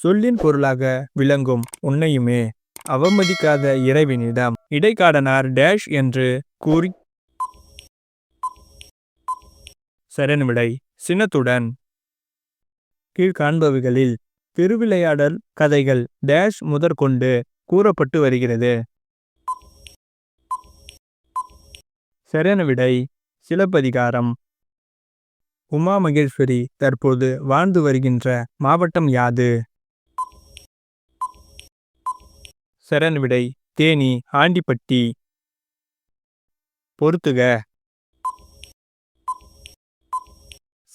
சொல்லின் பொருளாக விளங்கும் உன்னையுமே அவமதிக்காத இறைவனிடம் இடைக்காடனார் டேஷ் என்று கூறி சரண்விடை சினத்துடன் கீழ்காண்பவைகளில் திருவிளையாடல் கதைகள் டேஷ் முதற்கொண்டு கூறப்பட்டு வருகிறது. சரணவிடை சிலப்பதிகாரம். உமா மகேஸ்வரி தற்போது வாழ்ந்து வருகின்ற மாவட்டம் யாது? செரன்விடை தேனி ஆண்டிப்பட்டி. பொறுத்துக.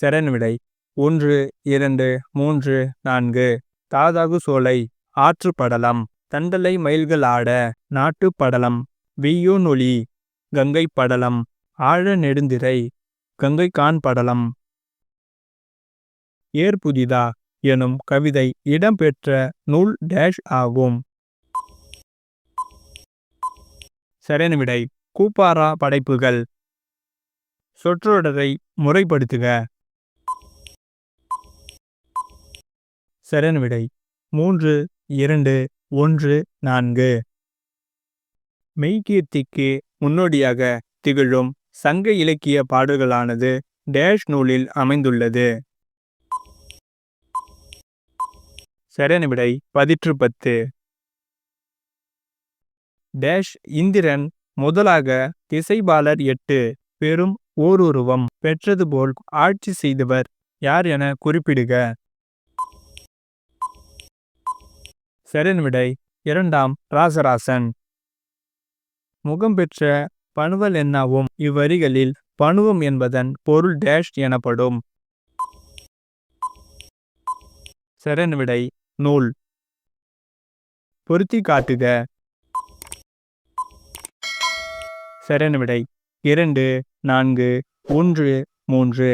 சரண் ஒன்று இரண்டு மூன்று நான்கு. தாதாகு சோலை ஆற்று படலம். தண்டலை மயில்கள் ஆட நாட்டு படலம். வெய்யோனொலி கங்கை படலம். ஆழ நெடுந்திரை கங்கை கான் படலம். ஏற்புதிதா எனும் கவிதை இடம்பெற்ற நூல் டேஷ் ஆகும். சரியான விடை. கூப்பாரா படைப்புகள். சொற்றொடரை முறைப்படுத்துக. சரியான விடை. மூன்று இரண்டு ஒன்று நான்கு. மெய்கீர்த்திக்கு முன்னோடியாக திகழும் சங்க இலக்கிய பாடல்களானது டேஷ் நூலில் அமைந்துள்ளது. சரியான விடை பதிற்று பத்து. டேஷ் இந்திரன் முதலாக திசைபாலர் எட்டு பெரும் ஓருருவம் பெற்றது போல் ஆட்சி செய்தவர் யார் என குறிப்பிடுக. சரண் விடை இரண்டாம் ராசராசன். முகம் பெற்ற பணுவல் என்னாவும் இவ்வரிகளில் பணுவம் என்பதன் பொருள் டேஷ் எனப்படும். சரண் விடை நூல். பொருத்தி காட்டுக. விடை. இரண்டு நான்கு ஒன்று மூன்று.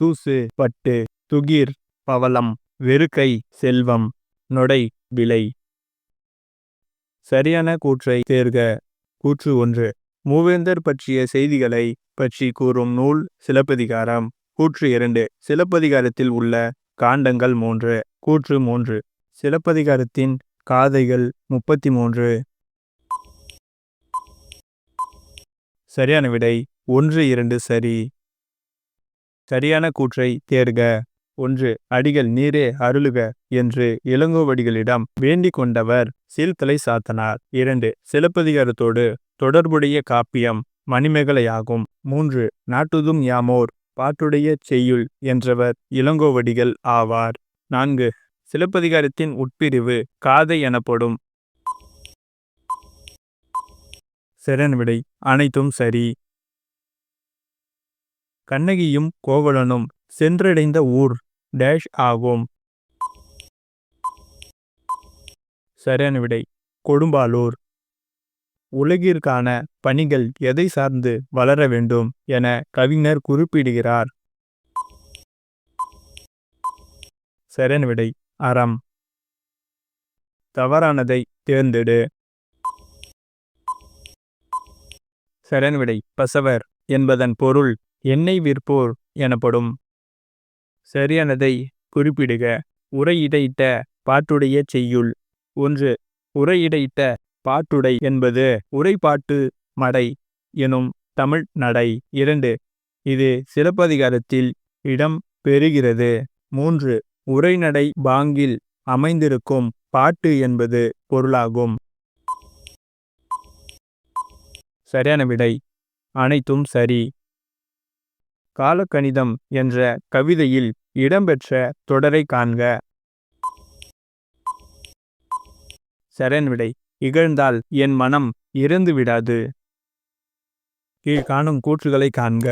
தூசு பட்டு துகிர் பவளம் வெறுக்கை செல்வம் நொடை விலை. சரியான கூற்றை தேர்க. கூற்று ஒன்று. மூவேந்தர் பற்றிய செய்திகளை பற்றி கூறும் நூல் சிலப்பதிகாரம். கூற்று இரண்டு. சிலப்பதிகாரத்தில் உள்ள காண்டங்கள் மூன்று. கூற்று மூன்று. சிலப்பதிகாரத்தின் காதைகள் முப்பத்தி மூன்று. சரியான விடை ஒன்று இரண்டு சரி. சரியான கூற்றை தேர்க. ஒன்று அடிகள் நீரே அருளுக என்று இளங்கோவடிகளிடம் வேண்டிக் கொண்டவர் சீல்தலை சாத்தனார். இரண்டு சிலப்பதிகாரத்தோடு தொடர்புடைய காப்பியம் மணிமேகலையாகும். மூன்று நாட்டுதும் யாமோர் பாட்டுடைய செய்யுள் என்றவர் இளங்கோவடிகள் ஆவார். நான்கு சிலப்பதிகாரத்தின் உட்பிரிவு காதை எனப்படும் சரண் விடை அனைத்தும் சரி. கண்ணகியும் கோவலனும் சென்றடைந்த ஊர் டேஷ் ஆகும். சரியான விடை கொடும்பாலூர். உலகிற்கான பணிகள் எதை சார்ந்து வளர வேண்டும் என கவிஞர் குறிப்பிடுகிறார். சரண் விடை அறம். தவறானதை தேர்ந்தெடு. சரண்விடை பசவர் என்பதன் பொருள் எண்ணெய் விற்போர் எனப்படும். சரியானதை குறிப்பிடுக. உரையிடையிட்ட பாட்டுடைய செய்யுள். ஒன்று உரையிடையிட்ட பாட்டுடை என்பது உரைப்பாட்டு மடை எனும் தமிழ் நடை. இரண்டு இது சிலப்பதிகாரத்தில் இடம் பெறுகிறது. மூன்று உரைநடை பாங்கில் அமைந்திருக்கும் பாட்டு என்பது பொருளாகும். சரியான விடை. அனைத்தும் சரி. காலக்கணிதம் என்ற கவிதையில் இடம்பெற்ற தொடரை காண்க. சரண் விடை. இகழ்ந்தால் என் மனம் இறந்து விடாது. கீழ்காணும் கூற்றுகளை காண்க.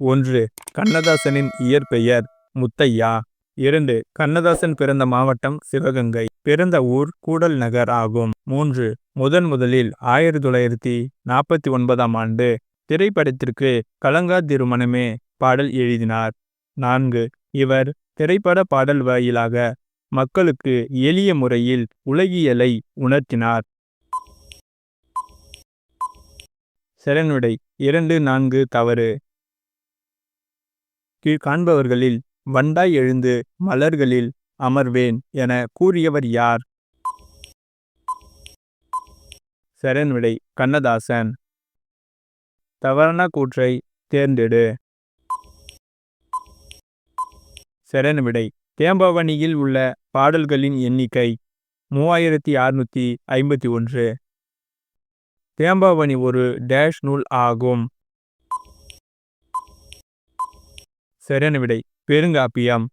ஒன்று கண்ணதாசனின் இயற்பெயர் முத்தையா. இரண்டு கண்ணதாசன் பிறந்த மாவட்டம் சிவகங்கை. பிறந்த ஊர் கூடல் நகர் ஆகும். மூன்று முதன் முதலில் ஆயிரத்தி தொள்ளாயிரத்தி நாற்பத்தி ஒன்பதாம் ஆண்டு திரைப்படத்திற்கு கலங்கா திருமணமே பாடல் எழுதினார். நான்கு இவர் திரைப்பட பாடல் வாயிலாக மக்களுக்கு எளிய முறையில் உலகியலை உணர்த்தினார். சரணுடை இரண்டு நான்கு தவறு. கீழ்காண்பவர்களில் வண்டாய் எழுந்து மலர்களில் அமர்வேன் என கூறியவர் யார்? சரண் விடை கண்ணதாசன். தவறான கூற்றை தேர்ந்தெடு. சரண் விடை உள்ள பாடல்களின் எண்ணிக்கை மூவாயிரத்தி அறுநூற்றி ஐம்பத்தி ஒன்று. தேம்பாவணி ஒரு டேஷ் நூல் ஆகும். சரியான விடை பெருங்காப்பியம்.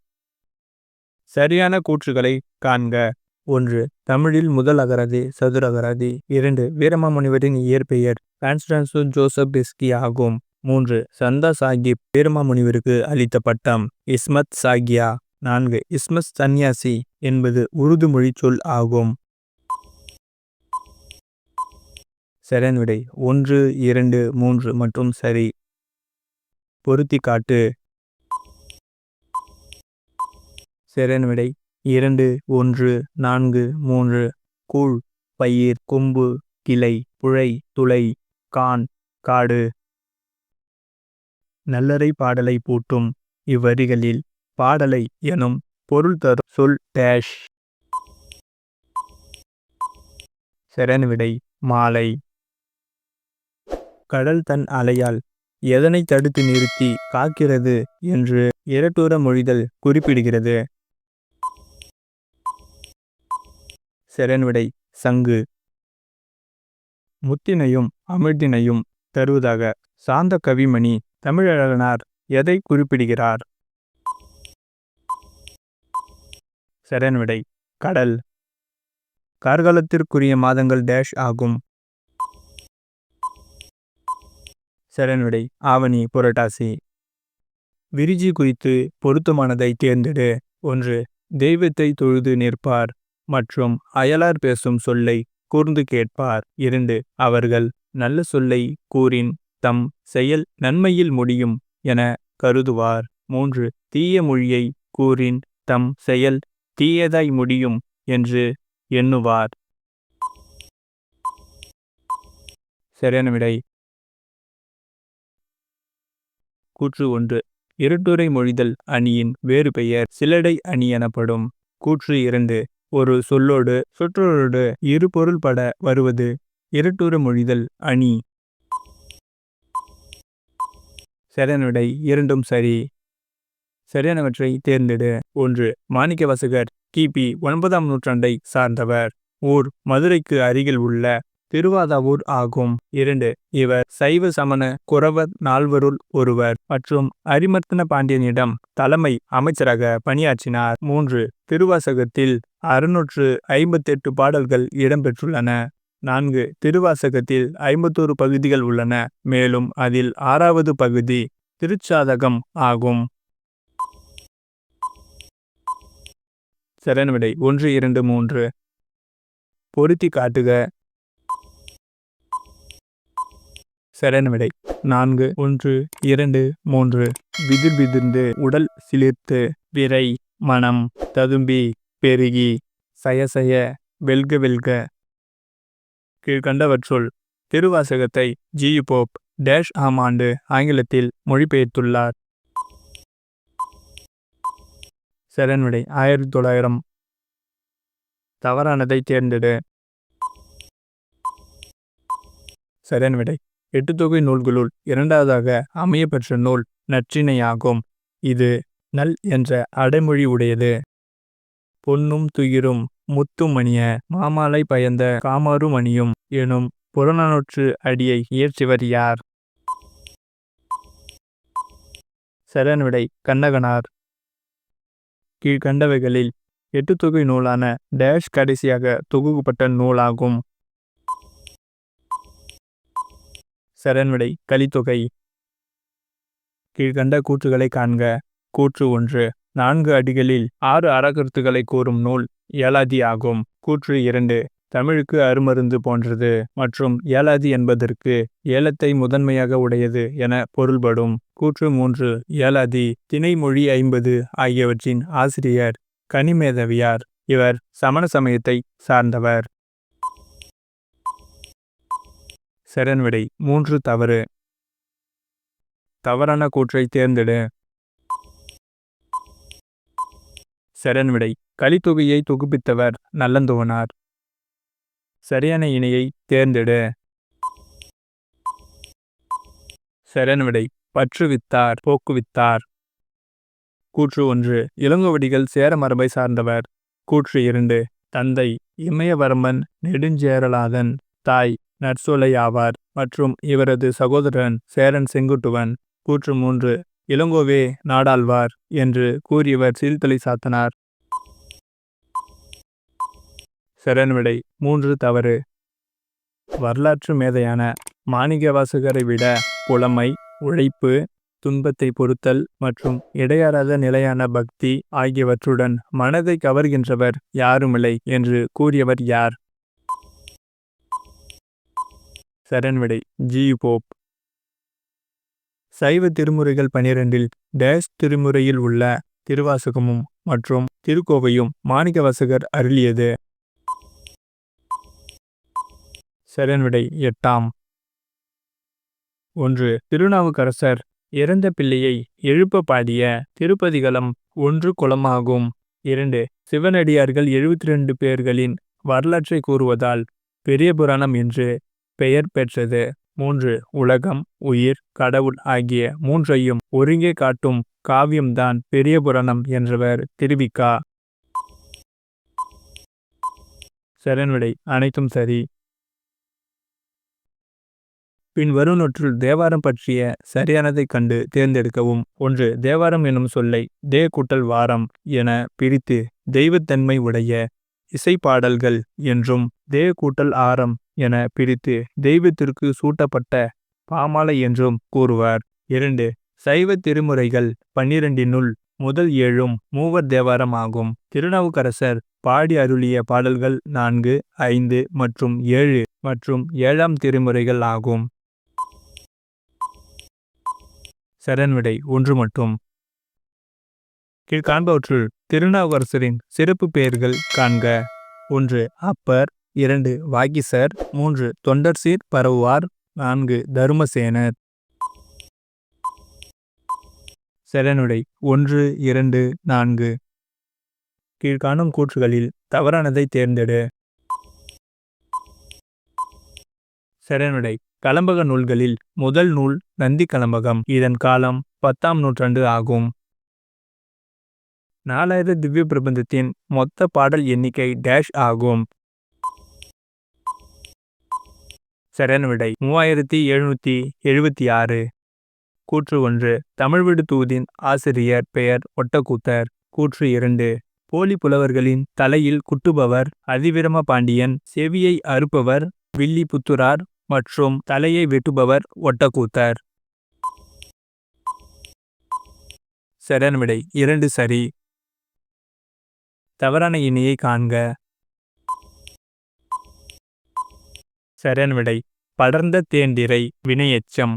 சரியான கூற்றுகளை காண்க. ஒன்று தமிழில் முதல் அகராதி சதுர அகராதி. இரண்டு வீரமாமுனிவரின் இயற்பெயர் கான்ஸ்டான்சோ ஜோசப் பெஸ்கி ஆகும். மூன்று சந்தா சாஹிப் வீரமாமுனிவருக்கு அளித்த பட்டம் இஸ்மத் சாகியா. நான்கு இஸ்மத் சன்யாசி என்பது உருது மொழி சொல் ஆகும். சரியான விடை ஒன்று இரண்டு மூன்று மற்றும் சரி. பொருத்தி காட்டு சரியான விடை இரண்டு ஒன்று நான்கு மூன்று கூழ் பயிர் கொம்பு கிளை புழை துளை கான் காடு. நல்லறை பாடலை பூட்டும் இவ்வரிகளில் பாடலை எனும் பொருள் தரும் சொல் டேஷ். சரியான விடை மாலை. கடல் தன் அலையால் எதனை தடுத்து நிறுத்தி காக்கிறது என்று இரட்டூர மொழிதல் குறிப்பிடுகிறது. செரன்விடை சங்கு. முத்தினையும் அமிழ்தினையும் தருவதாக சாந்த கவிமணி தமிழழகனார் எதை குறிப்பிடுகிறார்? செரன்விடை கடல். கார்காலத்திற்குரிய மாதங்கள் டேஷ் ஆகும். செரன்விடை ஆவணி புரட்டாசி. விரிஜி குறித்து பொருத்தமானதை தேர்ந்தெடு. ஒன்று தெய்வத்தை தொழுது நிற்பார். மற்றும் அயலார் பேசும் சொல்லை கூர்ந்து கேட்பார். இரண்டு அவர்கள் நல்ல சொல்லை கூறின் தம் செயல் நன்மையில் முடியும் என கருதுவார். மூன்று தீய மொழியை கூறின் தம் செயல் தீயதாய் முடியும் என்று எண்ணுவார். சரியான விடை. கூற்று ஒன்று இருட்டுரை மொழிதல் அணியின் வேறு பெயர் சிலடை அணி எனப்படும். கூற்று இரண்டு ஒரு சொல்லோடு சொற்றொடரோடு இரு பொருள் பட வருவது. இரட்டுற மொழிதல் அணி. சரியான விடை இரண்டும் சரி. சரியானவற்றை தேர்ந்தெடு. ஒன்று மாணிக்க வாசகர் கிபி ஒன்பதாம் நூற்றாண்டை சார்ந்தவர். ஊர் மதுரைக்கு அருகில் உள்ள திருவாதாவூர் ஆகும். இரண்டு இவர் சைவ சமண குறவர் நால்வருள் ஒருவர் மற்றும் அரிமர்த்தன பாண்டியனிடம் தலைமை அமைச்சராக பணியாற்றினார். மூன்று திருவாசகத்தில் அறுநூற்று ஐம்பத்தெட்டு பாடல்கள் இடம்பெற்றுள்ளன. நான்கு திருவாசகத்தில் ஐம்பத்தோரு பகுதிகள் உள்ளன. மேலும் அதில் ஆறாவது பகுதி திருச்சாதகம் ஆகும். சரணவிடை ஒன்று இரண்டு மூன்று. பொருத்தி காட்டுக. சரணவிடை நான்கு ஒன்று இரண்டு மூன்று. விதிர் விதிர்ந்து உடல் சிலிர்த்து விரை மனம் ததும்பி பெருகி சயசய வெல்க வெல்க. கீழ்கண்டவற்றுள் திருவாசகத்தை ஜி. போப். டேஷ் ஆம் ஆண்டு ஆங்கிலத்தில் மொழிபெயர்த்துள்ளார். சரண்விடை ஆயிரத்தி தொள்ளாயிரம். தவறானதை தேர்ந்தெடு. சரண்விடை எட்டு தொகை நூல்களுள் இரண்டாவதாக அமையப்பெற்ற நூல் நற்றினையாகும். இது நல் என்ற அடைமொழி உடையது பொன்னும் துயிரும் முத்துமணிய மாமாலை பயந்த காமருமணியும் எனும் புறநானூற்று அடியை இயற்றிவர் யார்? சரண்விடை கண்ணகனார். கீழ்கண்டவைகளில் எட்டு தொகை நூலான டேஷ் கடைசியாக தொகுக்கப்பட்ட நூலாகும். சரண்விடை கலித்தொகை. கீழ்கண்ட கூற்றுகளை காண்க. கூற்று ஒன்று. நான்கு அடிகளில் ஆறு அறக்கருத்துக்களை கூறும் நூல் ஏலாதி ஆகும். கூற்று இரண்டு. தமிழுக்கு அருமருந்து போன்றது மற்றும் ஏலாதி என்பதற்கு ஏலத்தை முதன்மையாக உடையது என பொருள்படும். கூற்று மூன்று. ஏலாதி திணைமொழி ஐம்பது ஆகியவற்றின் ஆசிரியர் கனிமேதவியார் இவர் சமண சமயத்தை சார்ந்தவர். சரண்விடை மூன்று தவறு. தவறான கூற்றை தேர்ந்தெடு. சரண்விடை. கலித்தொகையை தொகுப்பித்தவர் நல்லந்தோனார். சரியான இணையை தேர்ந்தெடு. சரண்விடை. பற்றுவித்தார் போக்குவித்தார். கூற்று ஒன்று. இளங்கோவடிகள் சேர மரபை சார்ந்தவர். கூற்று இரண்டு. தந்தை இமயவர்மன் நெடுஞ்சேரலாதன் தாய் நற்சோலை ஆவார் மற்றும் இவரது சகோதரன் சேரன் செங்குட்டுவன். கூற்று மூன்று. இளங்கோவே நாடாழ்வார் என்று கூறியவர் சீர்தலை சாத்தனார். சரண்விடை மூன்று தவறு. வரலாற்று மேதையான மாணிக்கவாசகரை விட புலமை உழைப்பு துன்பத்தை பொறுத்தல் மற்றும் இடையறாத நிலையான பக்தி ஆகியவற்றுடன் மனதை கவர்கின்றவர் யாருமில்லை என்று கூறியவர் யார்? சரண்விடை ஜி போப். சைவ திருமுறைகள் பனிரெண்டில் டேஷ் திருமுறையில் உள்ள திருவாசகமும் மற்றும் திருக்கோவையும் மாணிக்கவாசகர் அருளியது. சரண்விடை எட்டாம். ஒன்று திருநாவுக்கரசர் இறந்த பிள்ளையை எழுப்ப பாடிய திருப்பதிகளம் ஒன்று குளமாகும் இரண்டு சிவனடியார்கள் எழுபத்தி ரெண்டு பேர்களின் வரலாற்றை கூறுவதால் பெரிய புராணம் என்று பெயர் பெற்றது. மூன்று உலகம் உயிர் கடவுள் ஆகிய மூன்றையும் ஒருங்கே காட்டும் காவியம்தான் பெரிய புராணம் என்றவர் திருவிக்கா? சரண்விடை அனைத்தும் சரி. பின் வருநொற்றில் தேவாரம் பற்றிய சரியானதைக் கண்டு தேர்ந்தெடுக்கவும். ஒன்று தேவாரம் என்னும் சொல்லை தே கூட்டல் வாரம் என பிரித்து தெய்வத்தன்மை உடைய இசைப்பாடல்கள் என்றும் தேவ கூட்டல் ஆரம் என பிரித்து தெய்வத்திற்கு சூட்டப்பட்ட பாமாலை என்றும் கூறுவார். இரண்டு சைவ திருமுறைகள் பன்னிரண்டினுள் முதல் ஏழும் மூவர் தேவாரம் ஆகும். திருநாவுக்கரசர் பாடி அருளிய பாடல்கள் நான்கு ஐந்து மற்றும் ஏழு மற்றும் ஏழாம் திருமுறைகள் ஆகும். சரண்விடை ஒன்று மட்டும். கீழ்காண்பவற்றுள் திருநாவுக்கரசரின் சிறப்பு பெயர்கள் காண்க. ஒன்று அப்பர். இரண்டு வாகிசர். மூன்று தொண்டர்சீர். பரவுவார். நான்கு தருமசேனர். செரனுடை ஒன்று இரண்டு நான்கு. கீழ்காணும் கூற்றுகளில் தவறானதை தேர்ந்தெடு. செரனுடை கலம்பக நூல்களில் முதல் நூல் நந்தி கலம்பகம். இதன் காலம் பத்தாம் நூற்றாண்டு ஆகும். நாலாயிர திவ்ய பிரபந்தத்தின் மொத்த பாடல் எண்ணிக்கை டேஷ் ஆகும். சரியான விடை மூவாயிரத்தி எழுநூத்தி எழுபத்தி ஆறு. கூற்று ஒன்று தமிழ்விடு தூதின் ஆசிரியர் பெயர் ஒட்டக்கூத்தர். கூற்று இரண்டு போலி புலவர்களின் தலையில் குட்டுபவர் அதிவிரம பாண்டியன் செவியை அறுப்பவர் வில்லி புத்துரார் மற்றும் தலையை வெட்டுபவர் ஒட்டக்கூத்தர். சரண் விடை இரண்டு சரி. தவறான இணையை காண்க. சரண் விடை படர்ந்த தேண்டிரை வினையெச்சம்.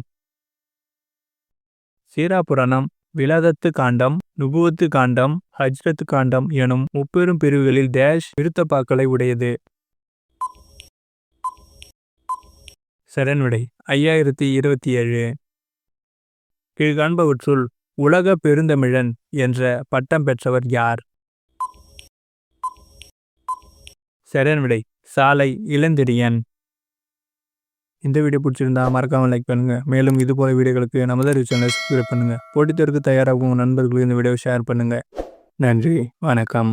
சீராபுராணம் விலாதத்து காண்டம் நுபுவத்து காண்டம் ஹஜ்ரத்து காண்டம் எனும் முப்பெரும் பிரிவுகளில் டேஷ் விருத்தப்பாக்களை உடையது. சரண்விடை ஐயாயிரத்தி இருபத்தி ஏழு. கீழ்காண்பவற்றுள் உலக பெருந்தமிழன் என்ற பட்டம் பெற்றவர் யார்? சரண்விடை சாலை இளந்திரியன் இந்த வீடியோ பிடிச்சிருந்தா மறக்காமல் லைக் பண்ணுங்கள் மேலும் இது போல வீடியோகளுக்கு நமது அறிவு சேனலை சப்ஸ்கிரைப் பண்ணுங்கள் போட்டித்தருக்கு தயாராகும் நண்பர்களுக்கு இந்த வீடியோவை ஷேர் பண்ணுங்கள் நன்றி வணக்கம்.